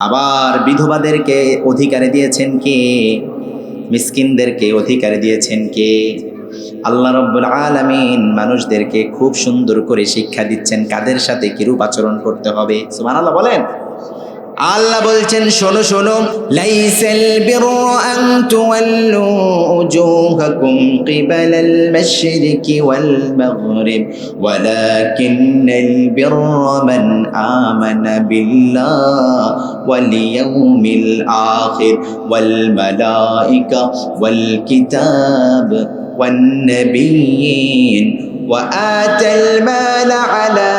আবার বিধবাদেরকে অধিকারে দিয়েছেন কে? মিসকিনদেরকে অধিকারে দিয়েছেন কে? আল্লাহ রব্বুল আলমিন মানুষদেরকে খুব সুন্দর করে শিক্ষা দিচ্ছেন কাদের সাথে কিরূপ আচরণ করতে হবে? সুমান আল্লাহ বলেন। আল্লাহ বলছেন শোনো শোনো লাইসাল বিরু আন তুওয়াল্লু উজুহাকুম কিবালাল মাশরিকি ওয়াল মাগরিব ওয়ালাকিন্নাল বিররা মান আমানা বিল্লাহ ওয়াল ইয়াউমিল আখির ওয়াল মালাইকা ওয়াল কিতাব والنبيين وآتى المال على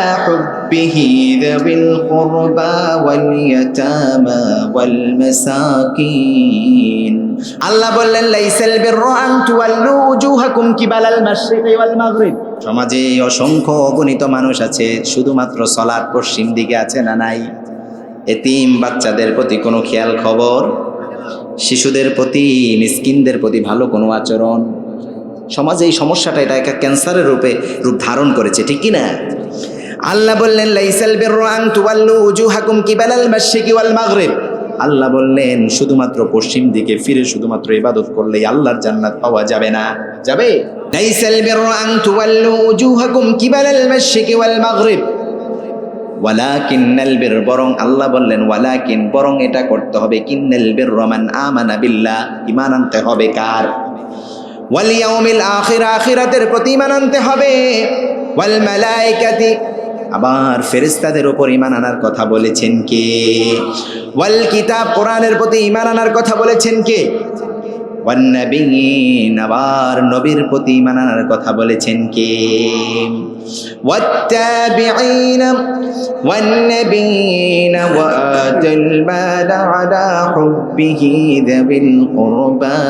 حبه ذوي القربى واليتامى والمساكين আল্লাহ বললেন লাইসাল বিররা আন তুওয়াল্লু উজুহাকুম কিবালাল মাশরিকি ওয়াল মাগরিব সমাজে অসংখ্য অগণিত মানুষ আছে শুধুমাত্র সলাৎ পশ্চিম দিকে আছে না নাই এতিম বাচ্চাদের প্রতি কোনো খেয়াল খবর শিশুদের প্রতি মিসকিনদের প্রতি ভালো কোনো আচরণ সমাজে এই সমস্যাটা এটা একটা ক্যান্সারের রূপে রূপ ধারণ করেছে ঠিক কি না আল্লাহ বললেন, লাইসাল বিররু আন তুওয়াল্লু উজুহাকুম কিবালাল মাশরিকি ওয়াল মাগরিব। আল্লাহ বললেন, শুধুমাত্র পশ্চিম দিকে ফিরে শুধুমাত্র ইবাদত করলেই আল্লাহর জান্নাত পাওয়া যাবে না। যাবে? লাইসাল বিররু আন তুওয়াল্লু উজুহাকুম কিবালাল মাশরিকি ওয়াল মাগরিব। ওয়ালাকিন্নাল বির বরং আল্লাহ বললেন, ওয়ালাকিন, বরং এটা করতে হবে, কিন্নাল বির রমান আমানা বিল্লাহ। ইমান আনতে হবে কার? ওয়াল ইয়াউমিল আখির, আখিরাতের প্রতি ইমান আনতে হবে। ওয়াল মালাইকাতি আবার ফেরেস্তাদের ওপর ইমান আনার কথা বলেছেন কে? ওয়াল কিতাব কোরআনের প্রতি ইমান আনার কথা বলেছেন কে? ওয়ান্নাবিয়িন আবার নবীর প্রতি ইমান আনার কথা বলেছেন কে? والتابعين والنبيين وآتى المال على حبه ذوي القربى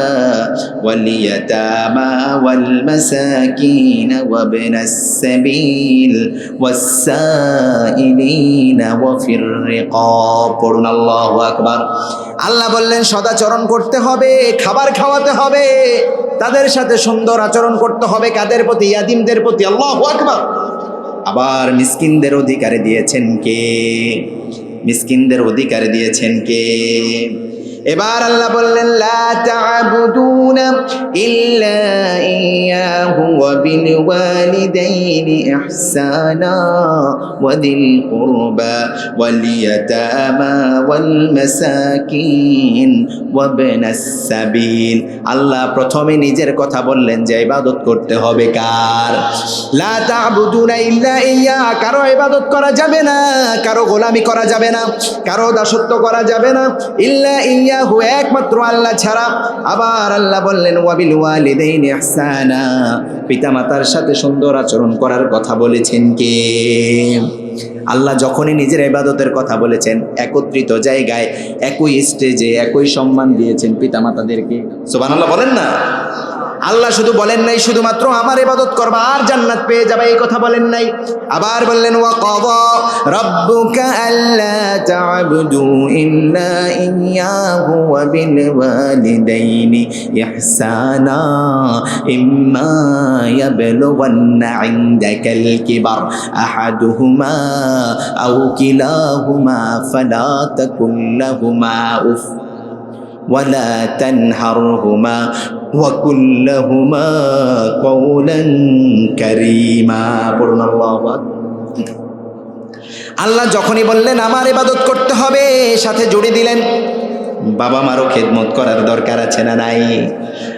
واليتامى والمساكين وابن السبيل والسائلين وفي الرقاب পড়ুন আল্লাহু আকবার আল্লাহ বললেন সদাচরণ করতে হবে খাবার খাওয়াতে হবে তাদের সাথে সুন্দর আচরণ করতে হবে কাদের প্রতি? ইয়াদিমদের প্রতি। আল্লাহ আকবার। আবার মিসকিনদের অধিকারে দিয়েছেন কে? মিসকিনদের অধিকারে দিয়েছেন কে? এবার আল্লাহ বললেন, লা তা'বুদুনা ইল্লা ইয়াহু ওয়া বিল ওয়ালিদাইনি ইহসানা ওয়া দিল আল্লাহ প্রথমে নিজের কথা বললেন যে ইবাদত করতে হবে কার? লা তা'বুদুনা ইল্লা ইয়া কারও ইবাদত করা যাবে না, কারও গোলামি করা যাবে না, কারও দাসত্ব করা যাবে না। ইল্লা ইয়াহু একমাত্র আল্লাহ ছাড়া। আবার আল্লাহ বললেন, ওয়াবিল ওয়ালিদাইন ইহসানা। পিতামাতার সাথে সুন্দর আচরণ করার কথা বলেছেন কে? আল্লাহ যখনই নিজের ইবাদতের কথা বলেছেন, একত্রিত জায়গায়, একই স্টেজে একই সম্মান দিয়েছেন পিতামাতাদেরকে। সুবহানাল্লাহ, বলেন না। আল্লাহ শুধু বলেন নাই শুধুমাত্র আমার ইবাদত করবা আর জান্নাত পেয়ে যাবে এই কথা বলেন নাই আবার বললেন ওয়া কাদা রাব্বুকা আল্লা তা'বুদু ইল্লা ইয়্যাহু ওয়া বিল ওয়ালিদাইনি ইহসানা ইম্মা ইয়াবলুগান্না ইনদাকাল কিবার আহাদুহুমা আও কিলাহুমা ফালা তাকুল লাহুমা উফ ولا تنهرهما কৌলন আল্লাহ যখনই বললেন, আমার ইবাদত করতে হবে, সাথে জুড়ে দিলেন। বাবা মারও খেদমত করার দরকার আছে না নাই?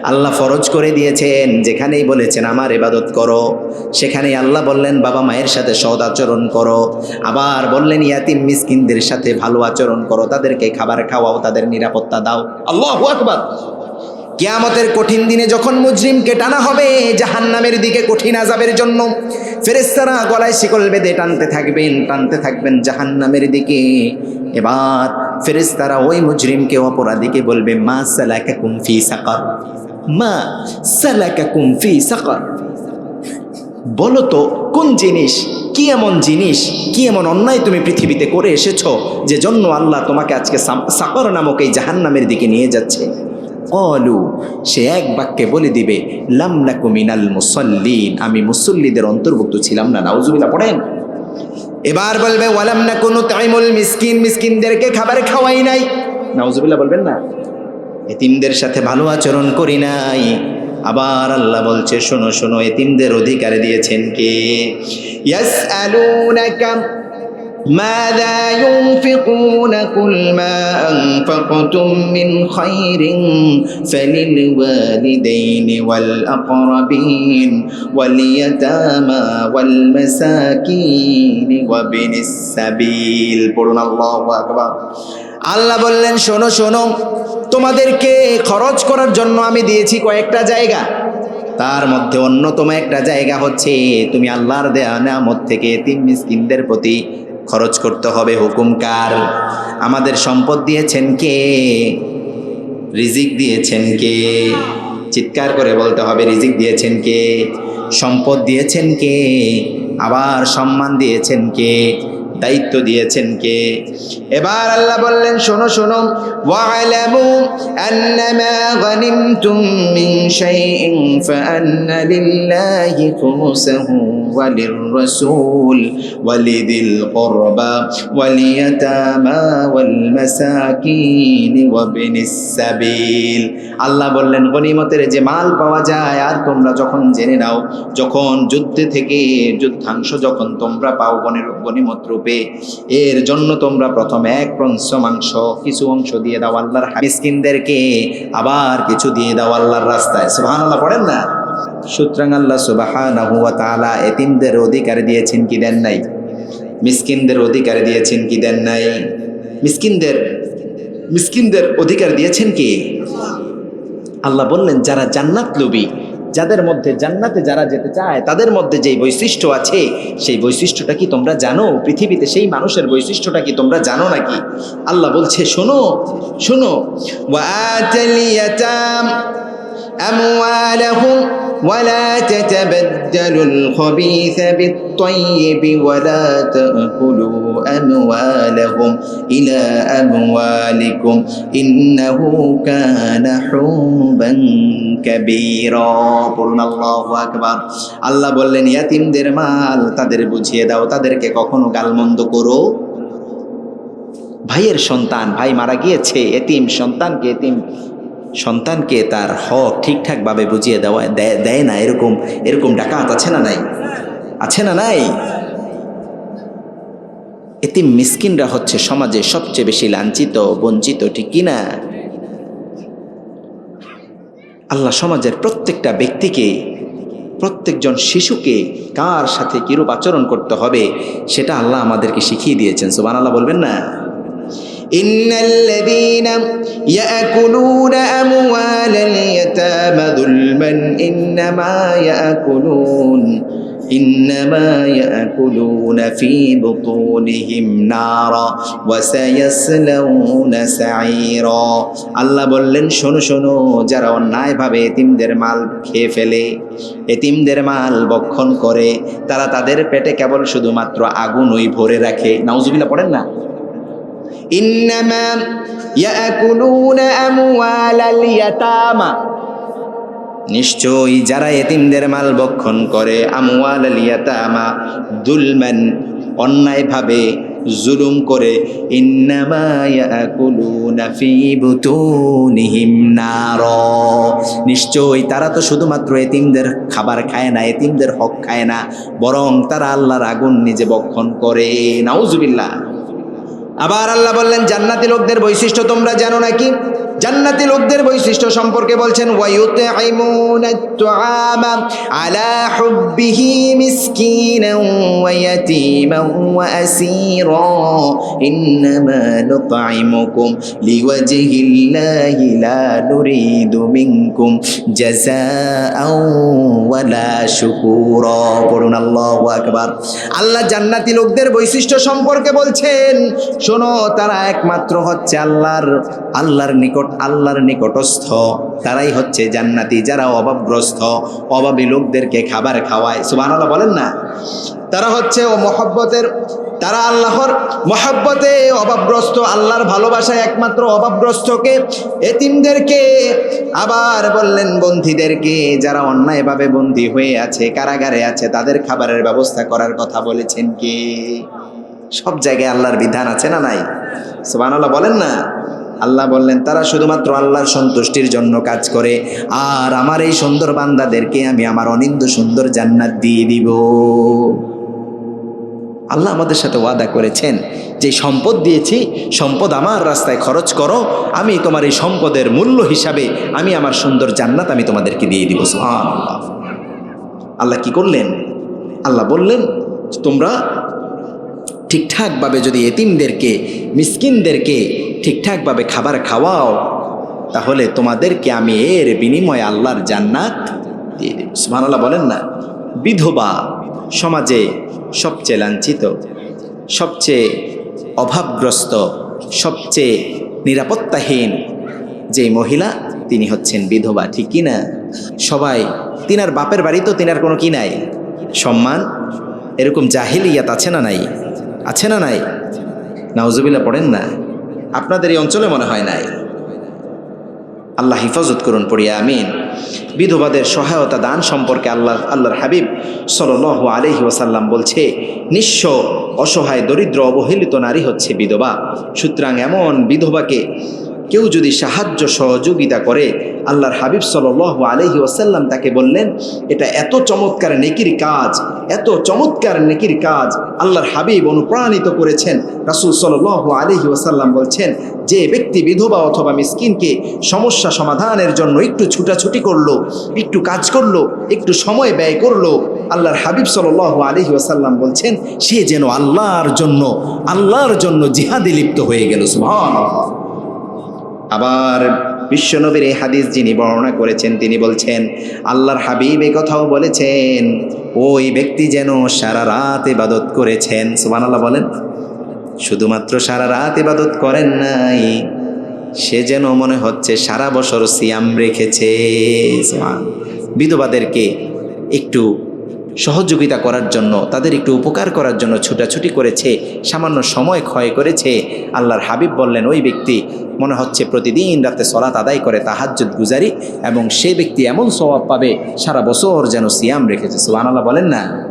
আল্লাহ ফরজ করে দিয়েছেন, যেখানেই বলেছেন, আমার এবাদত করো। সেখানেই আল্লাহ বললেন, বাবা মায়ের সাথে সদ আচরণ করো। আবার বললেন, ইয়াতিম মিসকিনদের সাথে ভালো আচরণ করো। তাদেরকে খাবার খাওয়াও, তাদের নিরাপত্তা দাও। আল্লাহ আকবার। কিয়ামতের কঠিন দিনে যখন মুজরিমকে টানা হবে, জাহান্নামের দিকে কঠিন আজাবের জন্য ফেরেস্তারা গলায় শিকল বেঁধে টানতে থাকবেন টানতে থাকবেন জাহান্নামের দিকে। এবার ফেরেস্তারা ওই মুজরিমকে অপরাধীকে বলবে, মা সালাকা কুমফি সাকার, মা সালাকা কুমফি সাকার। বলো তো, কোন জিনিস, কি এমন জিনিস, কি এমন অন্যায় তুমি পৃথিবীতে করে এসেছ, যে জন্য আল্লাহ তোমাকে আজকে সাকর নামক এই জাহান্নামের দিকে নিয়ে যাচ্ছে? অলু সে এক বাক্যে বলে দিবে লামনাকু মিনাল মুসল্লিন। আমি মুসল্লিদের অন্তর্ভুক্ত ছিলাম না, নাউজুবিল্লাহ পড়েন। এবার বলবে, ওয়ালাম না কোনো তাইমুল মিসকিন, মিসকিনদেরকে খাবার খাওয়াই নাই। নাউজুবিল্লাহ বলবেন না, এতিমদের সাথে ভালো আচরণ করি নাই। আবার আল্লাহ বলছে, শোনো শোনো, এতিমদের অধিকার দিয়েছেন কে? ইয়াসআলুনাকা ماذا ينفقون قل ما أنفقتم من خير فللوالدين والأقربين واليتامى والمساكين وابن السبيل পড়ুন আল্লাহু আকবার আল্লাহ বললেন শোনো শোনো তোমাদেরকে খরচ করার জন্য আমি দিয়েছি কয়েকটা জায়গা তার মধ্যে অন্যতম একটা জায়গা হচ্ছে তুমি আল্লাহর দেয়া নামত থেকে তিন মিসকিনদের প্রতি খরচ করতে হবে হুকুম কার আমাদের সম্পদ দিয়েছেন কে? রিজিক দিয়েছেন কে? চিৎকার করে বলতে হবে, রিজিক দিয়েছেন কে? সম্পদ দিয়েছেন কে? আবার সম্মান দিয়েছেন কে? দায়িত্ব দিয়েছেন কে? এবার আল্লাহ বললেন, শোনো শোনো। ওয়ালামু আন্নামা গনিমতুম মিন শাইইন ফাআন্না লিল্লাহি وللرسول ولذي القربى واليتامى والمساكين وابن السبيل আল্লাহ বললেন গনিমতের যে মাল পাওয়া যায় আর তোমরা যখন জেনে নাও যখন যুদ্ধে থেকে যুদ্ধাংশ যখন তোমরা পাও গণের গনিমত রূপে এর জন্য তোমরা প্রথম এক পঞ্চমাংশ কিছু অংশ দিয়ে দাও আল্লাহর মিসকিনদেরকে আবার কিছু দিয়ে দাও আল্লাহর রাস্তায় সুবহানাল্লাহ পড়েন না সুতরাং আল্লাহ সুবাহ এতিমদের অধিকার দিয়েছেন কি দেন নাই? মিসকিনদের অধিকার দিয়েছেন কি দেন নাই? মিসকিনদের মিসকিনদের অধিকার দিয়েছেন কি? আল্লাহ বললেন, যারা জান্নাত লোভী, যাদের মধ্যে জান্নাতে যারা যেতে চায়, তাদের মধ্যে যেই বৈশিষ্ট্য আছে, সেই বৈশিষ্ট্যটা কি তোমরা জানো? পৃথিবীতে সেই মানুষের বৈশিষ্ট্যটা কি তোমরা জানো নাকি? আল্লাহ বলছে, শোনো শোনো। ولا تتبدلوا الخبيث بالطيب ولا تأكلوا أموالهم إلى أموالكم إنه كان حوبا كبيرا বলুন আল্লাহু আকবার আল্লাহ বললেন ইয়াতিমদের মাল তাদের বুঝিয়ে দাও তাদেরকে কখনো গালমন্দ করো ভাইয়ের সন্তান ভাই মারা গিয়েছে এতিম সন্তানকে এতিম সন্তানকে তার হক ঠিকঠাকভাবে বুঝিয়ে দেওয়া দেয় না এরকম এরকম ডাকাত আছে না নাই? আছে না নাই? এতে মিসকিনরা হচ্ছে সমাজে সবচেয়ে বেশি লাঞ্ছিত, বঞ্চিত, ঠিক কিনা আল্লাহ সমাজের প্রত্যেকটা ব্যক্তিকে, প্রত্যেকজন শিশুকে কার সাথে কিরূপ আচরণ করতে হবে, সেটা আল্লাহ আমাদেরকে শিখিয়ে দিয়েছেন। সুবান আল্লাহ বলবেন না? إن الذين يأكلون أموال اليتامى ظلما إنما يأكلون إنما يأكلون في بطونهم نارا وسيصلون سعيرا আল্লাহ বললেন শোনো শোনো যারা অন্যায়ভাবে এতিমদের মাল খেয়ে ফেলে এতিমদের মাল বক্ষণ করে তারা তাদের পেটে কেবল শুধুমাত্র আগুনই ভরে রাখে নাউজুবিল্লাহ পড়েন না ইন্নামা ইয়াকুলুনা আমওয়ালাল ইয়াতামা। নিশ্চয়ই যারা এতিমদের মাল বক্ষণ করে আমওয়াল ইয়াতামা দুলমান, অন্যায়ভাবে জুলুম করে, ইন্নামা ইয়াকুলুনা ফি বুতুনিহিম নার। নিশ্চয়ই তারা তো শুধুমাত্র এতিমদের খাবার খায় না, এতিমদের হক খায় না, বরং তারা আল্লাহর আগুন নিজে বক্ষণ করে। নাউজুবিল্লাহ। আবার আল্লাহ বললেন জান্নাতি লোকদের বৈশিষ্ট্য তোমরা জানো নাকি? জান্নাতি লোকদের বৈশিষ্ট্য সম্পর্কে বলছেন ওয়ায়ুতঈমুনা আত-তুআমা আলা হুব্বিহি মিসকিনান ওয়া ইয়াতীমান ওয়া আসীরা। ইন্নামা নুতঈমুকুম লিওয়াজহিল্লাহি লা নুরিদু মিনকুম জাযাআও ওয়ালা শুকুরা। পড়ুন, আল্লাহু আকবার। আল্লাহ জান্নাতি লোকদের বৈশিষ্ট্য সম্পর্কে বলছেন, শোনো, তারা একমাত্র হচ্ছে আল্লাহর আল্লাহর নিকট আল্লাহর নিকটস্থ, তারাই হচ্ছে জান্নাতি। যারা অভাবগ্রস্ত, অভাবী লোকদেরকে খাবার খাওয়ায়, সুবহানাল্লাহ বলেন না? তারা হচ্ছে ও মহব্বতের, তারা আল্লাহর মহব্বতে অভাবগ্রস্ত, আল্লাহর ভালোবাসায় একমাত্র অভাবগ্রস্তকে, এতিমদেরকে। আবার বললেন বন্ধীদেরকে যারা অন্যায়ভাবে বন্দী হয়ে আছে, কারাগারে আছে, তাদের খাবারের ব্যবস্থা করার কথা বলেছেন কে? সব জায়গায় আল্লাহর বিধান আছে না নাই? সুবান বলেন না? আল্লাহ বললেন, তারা শুধুমাত্র আল্লাহর সন্তুষ্টির জন্য কাজ করে, আর আমার এই সুন্দর বান্দাদেরকে আমি আমার অনিন্দ সুন্দর জান্নাত দিয়ে দিব। আল্লাহ আমাদের সাথে ওয়াদা করেছেন যে, সম্পদ দিয়েছি, সম্পদ আমার রাস্তায় খরচ করো, আমি তোমার এই সম্পদের মূল্য হিসাবে আমি আমার সুন্দর জান্নাত আমি তোমাদেরকে দিয়ে দিব। সুবহানাল্লাহ। আল্লাহ কি করলেন? আল্লাহ বললেন, তোমরা ঠিকঠাকভাবে যদি এতিমদেরকে, মিসকিনদেরকে ঠিকঠাকভাবে খাবার খাওয়াও, তাহলে তোমাদেরকে আমি এর বিনিময়ে আল্লাহর জান্নাত সুবহানাল্লাহ বলেন না, বিধবা সমাজে সবচেয়ে লাঞ্ছিত, সবচেয়ে অভাবগ্রস্ত, সবচেয়ে নিরাপত্তাহীন যে মহিলা, তিনি হচ্ছেন বিধবা, ঠিক কি না? সবাই, তিনার বাপের বাড়ি তো তিনার কোনো কি নাই? সম্মান? এরকম জাহিলিয়াত আছে না নাই? আছে না নাই? নাউজুবিল্লা পড়েন না? আপনাদের এই অঞ্চলে মনে হয় নাই। আল্লাহ হিফাজত করুন পড়িয়া আমিন। বিধবাদের সহায়তা দান সম্পর্কে আল্লাহ, আল্লাহর হাবিব সাল আলহি ওসাল্লাম বলছে, নিঃস্ব অসহায় দরিদ্র অবহেলিত নারী হচ্ছে বিধবা। সুতরাং এমন বিধবাকে কেউ যদি সাহায্য সহযোগিতা করে আল্লাহর হাবিব সাল আলহি ওসাল্লাম তাকে বললেন, এটা এত চমৎকার নেকির কাজ, এত চমৎকার নেকির কাজ আল্লাহর হাবিব অনুপ্রাণিত করেছেন। রাসুল সাল আলহি ওসাল্লাম বলছেন, যে ব্যক্তি বিধবা অথবা মিসকিনকে সমস্যা সমাধানের জন্য একটু ছুটাছুটি করল, একটু কাজ করল, একটু সময় ব্যয় করল, আল্লাহর হাবিব সাল আলহি ওসাল্লাম বলছেন, সে যেন আল্লাহর জন্য আল্লাহর জন্য জিহাদে লিপ্ত হয়ে গেল সুহান আবার বিশ্বনবীর এই হাদিস যিনি বর্ণনা করেছেন, তিনি বলছেন, আল্লাহর হাবিব এ কথাও বলেছেন, ওই ব্যক্তি যেন সারা রাত ইবাদত করেছেন। সুবান আল্লাহ বলেন, শুধুমাত্র সারা রাত ইবাদত করেন নাই, সে যেন মনে হচ্ছে সারা বছর সিয়াম রেখেছে। বিধবাদেরকে একটু সহযোগিতা করার জন্য, তাদের একটু উপকার করার জন্য ছুটাছুটি করেছে, সামান্য সময় ক্ষয় করেছে। আল্লাহর হাবিব বললেন, ওই ব্যক্তি মনে হচ্ছে প্রতিদিন রাতে সলাত আদায় করে তাহাজ্জুদ গুজারি এবং সে ব্যক্তি এমন স্বভাব পাবে, সারা বছর যেন সিয়াম রেখেছে। সুবহানাল্লাহ বলেন না।